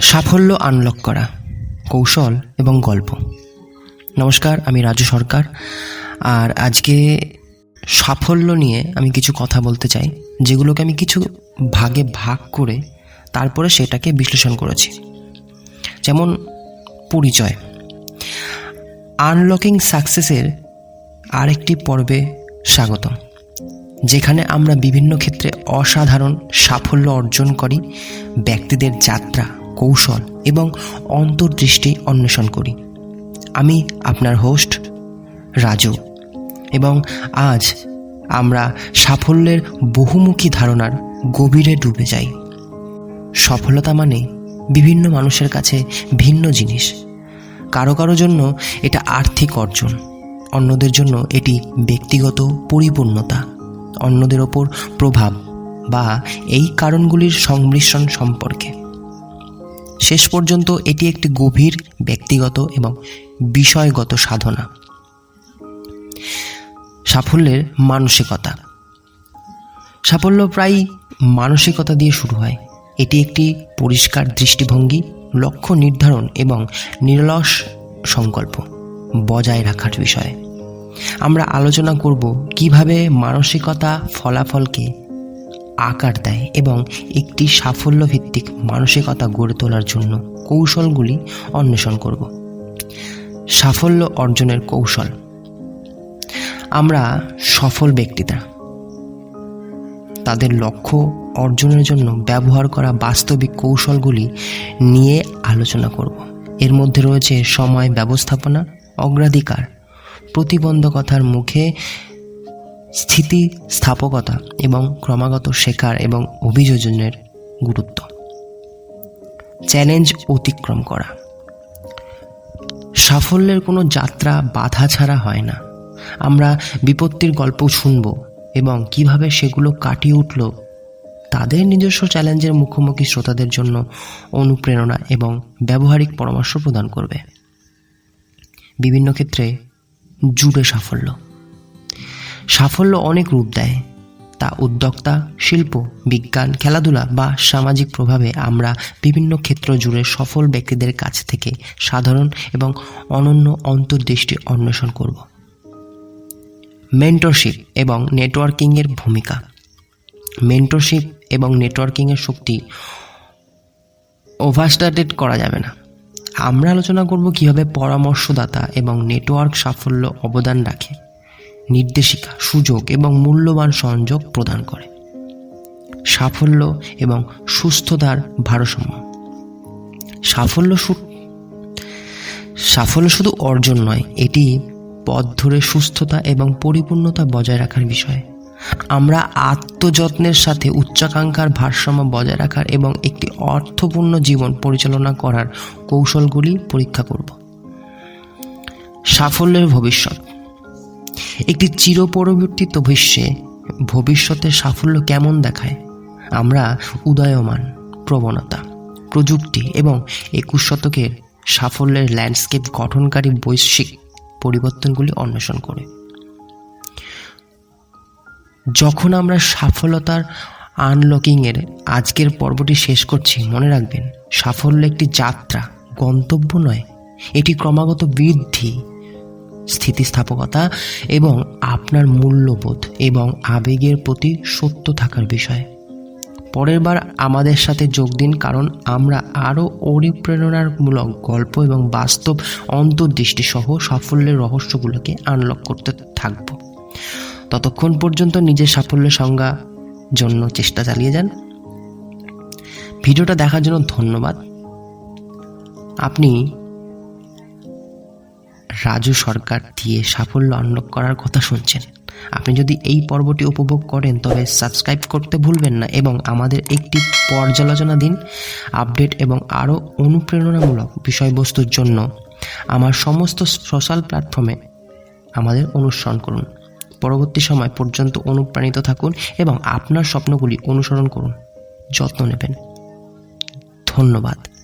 সাফল্য আনলক করা, কৌশল এবং গল্প। নমস্কার, আমি রাজু সরকার। আর আজকে সাফল্য নিয়ে আমি কিছু কথা বলতে চাই, যেগুলোকে আমি কিছু ভাগে ভাগ করে তারপরে সেটাকে বিশ্লেষণ করেছি। যেমন পরিচয়। আনলকিং সাকসেসের আরেকটি পর্বে স্বাগতম, যেখানে আমরা বিভিন্ন ক্ষেত্রে অসাধারণ সাফল্য অর্জন করি ব্যক্তিদের যাত্রা কৌশল এবং অন্তর্দৃষ্টি অন্বেষণ করি। আমি আপনার হোস্ট রাজু। এবং আজ আমরা সাফল্যের বহুমুখী ধারণার গভীরে ডুবে যাই। সফলতা মানে বিভিন্ন মানুষের কাছে ভিন্ন জিনিস। কারও কারও জন্য এটা আর্থিক অর্জন, অন্যদের জন্য এটি ব্যক্তিগত পরিপূর্ণতা, অন্যদের ওপর প্রভাব বা এই কারণগুলির সংমিশ্রণ সম্পর্কে। শেষ পর্যন্ত এটি একটি গভীর, ব্যক্তিগত এবং বিষয়গত সাধনা। সাফল্যের মানসিকতা। সাফল্য প্রায় মানসিকতা দিয়ে শুরু হয়। এটি একটি পরিষ্কার দৃষ্টিভঙ্গি, লক্ষ্য নির্ধারণ এবং নিরলস সংকল্প বজায় রাখার বিষয়ে। আমরা আলোচনা করব কীভাবে মানসিকতা ফলাফলকে আকার দেয় এবং একটি সাফল্য ভিত্তিক মানসিকতা গড়ে তোলার জন্য কৌশলগুলি অন্বেষণ করব। সাফল্য অর্জনের কৌশল। আমরা সফল ব্যক্তিরা তাদের লক্ষ্য অর্জনের জন্য ব্যবহার করা বাস্তবিক কৌশলগুলি নিয়ে আলোচনা করব। এর মধ্যে রয়েছে সময় ব্যবস্থাপনা, অগ্রাধিকার, প্রতিবন্ধকতার মুখে স্থিতিস্থাপকতা এবং ক্রমাগত শেখার এবং অভিযোজনের গুরুত্ব। চ্যালেঞ্জ অতিক্রম করা। সাফল্যের কোনো যাত্রা বাধা ছাড়া হয় না। আমরা বিপত্তির গল্প শুনব এবং কীভাবে সেগুলো কাটিয়ে উঠল তাদের নিজস্ব চ্যালেঞ্জের মুখোমুখি শ্রোতাদের জন্য অনুপ্রেরণা এবং ব্যবহারিক পরামর্শ প্রদান করবে। বিভিন্ন ক্ষেত্রে জুড়ে সাফল্য। সাফল্য অনেক রূপ দেয়। তা উদ্যোক্তা, শিল্প, বিজ্ঞান, খেলাধুলা বা সামাজিক প্রভাবে আমরা বিভিন্ন ক্ষেত্র জুড়ে সফল ব্যক্তিদের কাছ থেকে সাধারণ এবং অনন্য অন্তর্দৃষ্টি অন্বেষণ করব। মেন্টরশিপ এবং নেটওয়ার্কিংয়ের ভূমিকা। মেন্টরশিপ এবং নেটওয়ার্কিংয়ের শক্তি ওভারস্টাটেড করা যাবে না। আমরা আলোচনা করব কীভাবে পরামর্শদাতা এবং নেটওয়ার্ক সাফল্য অবদান রাখে। নির্দেশিকা, সুযোগ এবং মূল্যবান সংযোগ প্রদান করে। সাফল্য এবং সুস্থতার ভারসাম্য। সাফল্য সাফল্য শুধু অর্জন নয়, এটি পথ ধরে সুস্থতা এবং পরিপূর্ণতা বজায় রাখার বিষয়। আমরা আত্মযত্নের সাথে উচ্চাকাঙ্ক্ষার ভারসাম্য বজায় রাখার এবং একটি অর্থপূর্ণ জীবন পরিচালনা করার কৌশলগুলি পরীক্ষা করব। সাফল্যের ভবিষ্যৎ। একটি চিরপরবর্তিত ভবিষ্যে ভবিষ্যতের সাফল্য কেমন দেখায়? আমরা উদয়মান, প্রবণতা, প্রযুক্তি এবং একুশ শতকের সাফল্যের ল্যান্ডস্কেপ গঠনকারী বৈশ্বিক পরিবর্তনগুলি অন্বেষণ করে। যখন আমরা সফলতার আনলকিংয়ের আজকের পর্বটি শেষ করছি, মনে রাখবেন, সাফল্য একটি যাত্রা, গন্তব্য নয়, এটি ক্রমাগত বৃদ্ধি স্থিতিস্থাপকতা এবং আপনার মূল্যবোধ এবং আবেগের প্রতি সত্য থাকার বিষয়। পরের বার আমাদের সাথে যোগ দিন, কারণ আমরা আরও অনুপ্রেরণামূলক গল্প এবং বাস্তব অন্তর্দৃষ্টি সহ সাফল্যের রহস্যগুলোকে আনলক করতে থাকব। ততক্ষণ পর্যন্ত নিজের সাফল্যের সংজ্ঞা জন্য চেষ্টা চালিয়ে যান। ভিডিওটা দেখার জন্য ধন্যবাদ। আপনি রাজু সরকার দিয়ে সাফল্য আনলক করার কথা শুনছেন। আপনি যদি এই পর্বটি উপভোগ করেন, তবে সাবস্ক্রাইব করতে ভুলবেন না এবং আমাদের একটি পর্যালোচনা দিন আপডেট এবং আরও অনুপ্রেরণামূলক বিষয়বস্তুর জন্য। আমার সমস্ত সোশ্যাল প্ল্যাটফর্মে আমাদের অনুসরণ করুন। পরবর্তী সময় পর্যন্ত অনুপ্রাণিত থাকুন এবং আপনার স্বপ্নগুলি অনুসরণ করুন। যত্ন নেবেন। ধন্যবাদ।